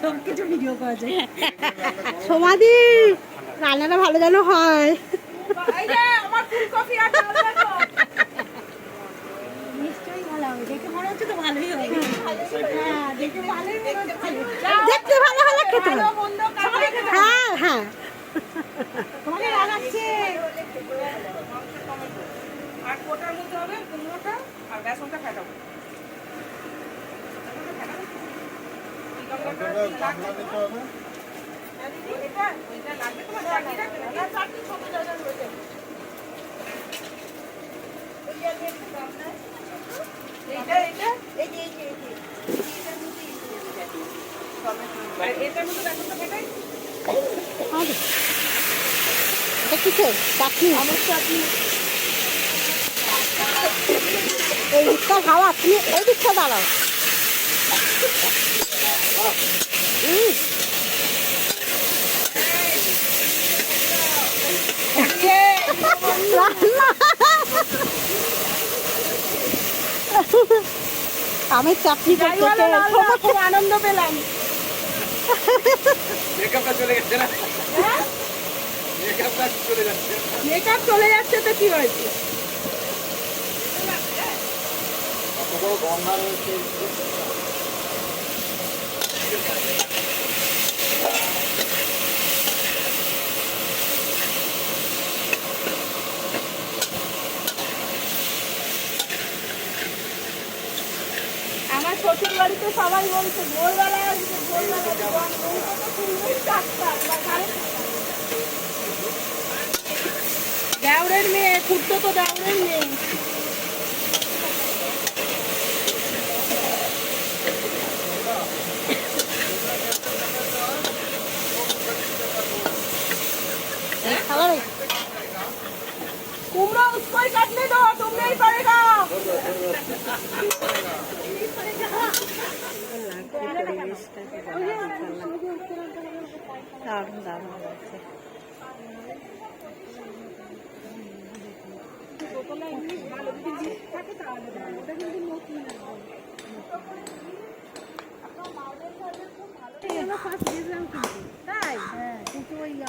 সব কিছু ভিডিও যায় সমাধি রান্নাটা ভালো যেন হয়। দেখতে ভালো হলে খেতে হ্যাঁ হ্যাঁ। আর কোটার মধ্যে হবে আর বেসনটা তোমার চাটনি আমার চাটনি এই দিকটা হাওয়া তুমি এই দিকটা দাঁড়াও। আমি চাটনি করতে খুব আনন্দ পেলাম। মেকআপটা চলে গেছে না? মেকআপটা চলে যাচ্ছে। মেকআপ চলে যাচ্ছে তো কি হয়েছে? কত বড় গঙ্গা রয়েছে? আমার শ্বশুর বাড়িতে সবাই বলছে ভোরবেলা আসবে মেয়ে খুঁড়তো তো দেওরের মেয়ে। খাবার এই। कुमड़ा उसको ही काटने दो तुम नहीं पड़ेगा দারুণ দারুণ লাগছে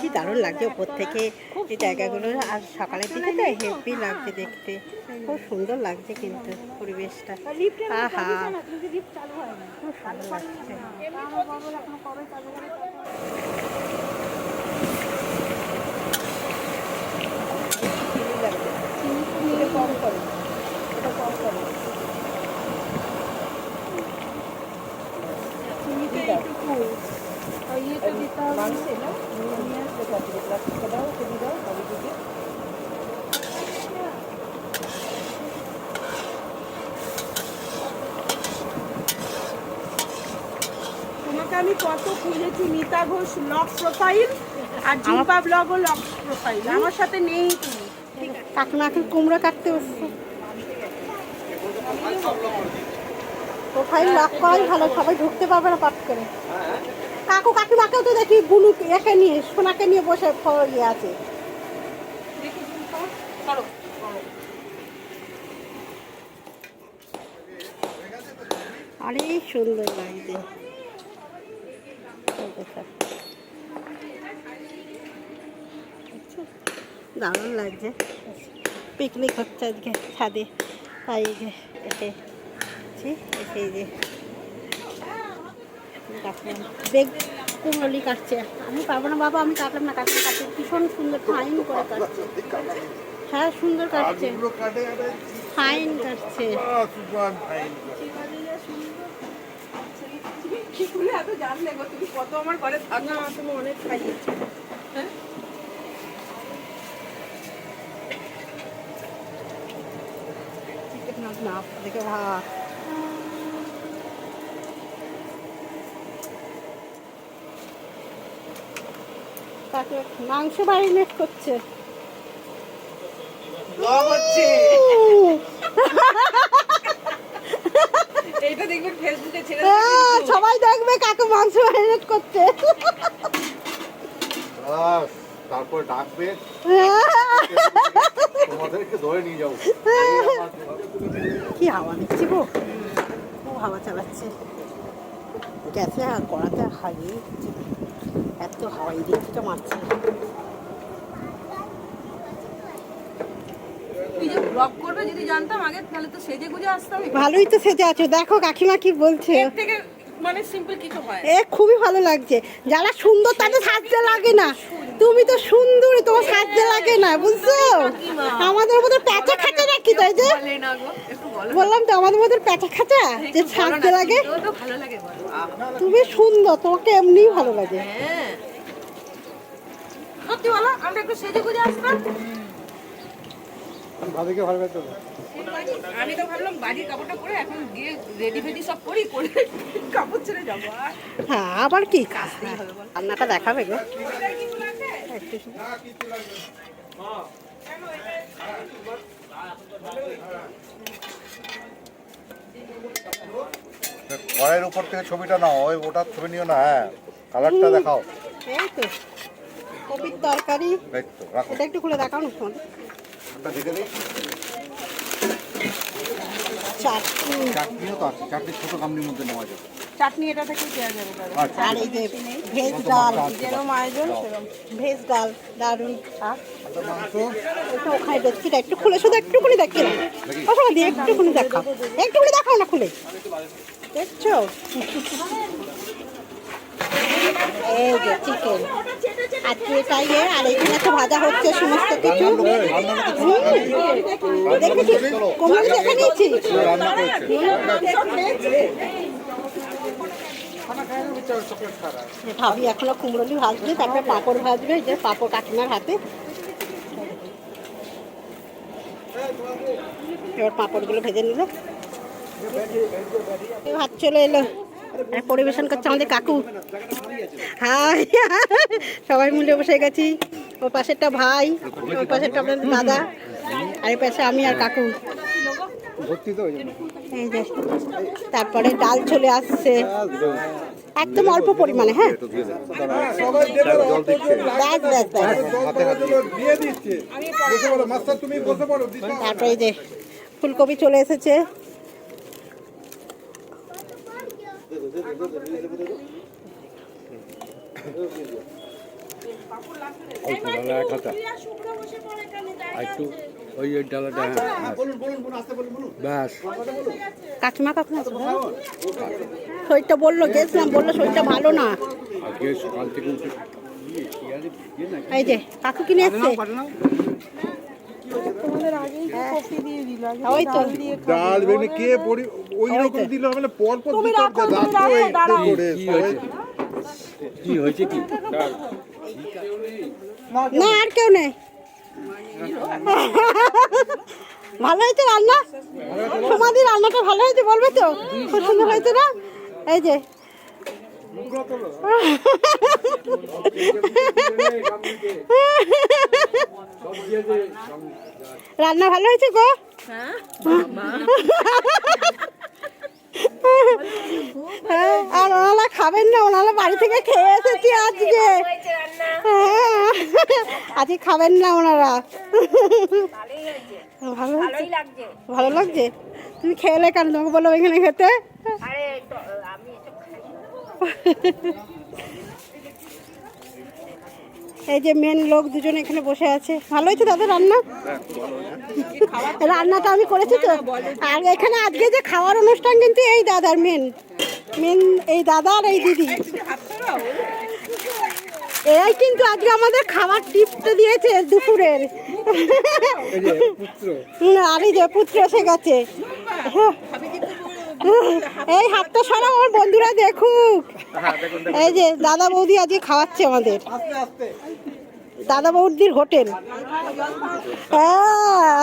কি দারুণ লাগছে ওপর থেকে। এই জায়গাগুলো আর সকালের দিকে তো হেভি লাগছে দেখতে। খুব সুন্দর লাগছে কিন্তু পরিবেশটা। আহা। খুব ভালো লাগছে কম করে। কম করে মাংসে না নিয়ে আসলে প্লাস্টিকে প্লাস্টিকটা দাও চিনি দাও সবই দিকে তোমাকে আমি কত খুঁজেছি মিতা ঘোষ লক প্রোফাইল আর জিম্পা ব্লগও লক প্রোফাইল আমার সাথে নেই তুমি। কাকিমা এখন কুমড়ো কাটতে বসছে প্রোফাইল লক করাই ভালো সবাই ঢুকতে পারবে না পাট করে। কাকু কাকিমাকেও তো দেখি বুলু একে নিয়ে, সোনাকে নিয়ে বসে ইয়ে আছে। আরে, সুন্দর লাগছে? দারুণ লাগছে। পিকনিক হচ্ছে আজকে ছাদে। তাই যে, এসে এসে যে কাটলাম বেগ কুমড়লি কাটছে। আমি পারব না বাবা আমি কাটলাম না কাটতে কাটতে ভীষণ সুন্দর ফাইন করে কাটছে। হ্যাঁ সুন্দর কাটছে। ফাইন কাটছে। কত আমার ঘরে থাকো না তুমি অনেক খাইয়েছো হ্যাঁ? না দেখে ভাত। তাকে মাংস ম্যারিনেট করছে। হ্যাঁ। সবাই দেখবে কাকে মাংস ম্যারিনেট করছে। তারপর ডাকবে। তোমাদেরকে ধরে নিয়ে যাব। কি হাওয়া দিচ্ছি গো? খুব হাওয়া চালাচ্ছে। গ্যাসে আর কড়াতে হারিয়ে এত হাওয়াই দিয়ে থেকে মারছে। তুই যে ব্লগ করবে যদি জানতাম আগে তাহলে তো সেজে গুজে আসতাম ভালোই তো সেজে আছো। দেখো কাকিমা কি বলছে। মানে সিম্পল কিছু হয়। এ খুবই ভালো লাগছে। যারা সুন্দর তাদের সাজতে লাগে না। তুমি তো সুন্দরী তোমার সাজতে লাগে না বুঝছ? আমাদের মধ্যে প্যাঁচা খাঁচা রাখি তাই যে? বললাম তো আমাদের মধ্যে প্যাঁচা খাঁচা যে সাজতে লাগে? তো তো লাগে তুমি সুন্দর তোমাকে এমনিই ভালো লাগে। হ্যাঁ সত্যি বলো আমরা একটু সেজে গুজে আসতাম। ভাবিকে ভালো লাগতো আমি তো ভাবলাম বাড়ির কাপড়টা পরে এখন গিয়ে রেডি ফেডি সব করি করে কাপড় ছেড়ে যাব। আর হ্যাঁ আবার কি রান্নাটা দেখাবে গো। একটু ঘরের উপর থেকে ছবিটা নাও ওই ওটার ছবি নিও না হ্যাঁ কালারটা দেখাও। এই তো কপির তরকারি। এটা একটু খুলে দেখাও না ওটা চাটনি। চাটনিও তো আছে চাটনি ছোট গামলির মধ্যে নেওয়া যাবে চাটনি এটা দেওয়া যাবে দাদা আচ্ছা। আর এই যে ভেজ ডাল যেরকম আয়োজন সেরকম ভেজ ডাল দারুণ ওখানে ডেচকিটা একটু খুলে শুধু একটুখানি দেখি দিয়ে একটুখানি দেখাও। একটুখানি দেখাও না খুলে। দেখছ? এই যে চিকেন আজকে এটাই আর এখানে তো ভাজা হচ্ছে সমস্ত কিছু। দেখেছি। কোমল দেখে নিয়েছি ভাবি এখনও কুমড়োলি ভাজবে তারপরে পাঁপড় ভাজবে যে পাঁপড় কাকিমার হাতে। এবার পাঁপড়গুলো ভেজে নিল। ভাত চলে এলো। পরিবেশন করছে আমাদের কাকু। হাই সবাই মিলে বসে গেছি। ও পাশেরটা ভাই ওই পাশেরটা আপনাদের দাদা আর এই পাশে আমি আর কাকু। এই যে তারপরে ডাল চলে আসছে। একদম অল্প পরিমাণে হ্যাঁ। তারপরে যে ফুলকপি চলে এসেছে। একটু ওই ওই ডালাটা হ্যাঁ ব্যাস। কাকিমা কখন আসবে শরীরটা বলল গেছিলাম বলল শরীরটা ভালো না। সকাল থেকে এই যে কাকু কিনে এসছে? ডাল বেগুনি কে পরি ওই রকম। দিলে হবে না পর পর দিতে হবে, কি হয়েছে কি? না আর কেউ নেই। ভালো হয়েছে রান্না? সমাধি রান্নাটা ভালো হয়েছে, বলবে তো? খুব সুন্দর হয়েছে না? এই যে। রান্না ভালো হয়েছে গো? আর ওনারা খাবেন না, ওনারা বাড়ি থেকে খেয়ে এসেছি আজকে। আজকে খাবেন না ওনারা ভালো লাগছে ভালো লাগছে তুমি খেলে কেন তোমাকে বলো এখানে খেতে এই যে মেন লোক দুজন এখানে বসে আছে ভালো হয়েছে দাদা রান্না রান্নাটা আমি করেছি তো আর এখানে আজকে যে খাওয়ার অনুষ্ঠান কিন্তু এই দাদার মেন মেন এই দাদা আর এই দিদি এই কিন্তু আজকে আমাদের খাবার টিপটা দিয়েছে দুপুরের। আর এই যে পুত্র। এসে গেছে। হ্যাঁ। এই হাতটা সরা আমার বন্ধুরা দেখুক। এই যে দাদা বৌদি আজকে খাওয়াচ্ছে আমাদের। দাদা বৌদির হোটেল। হ্যাঁ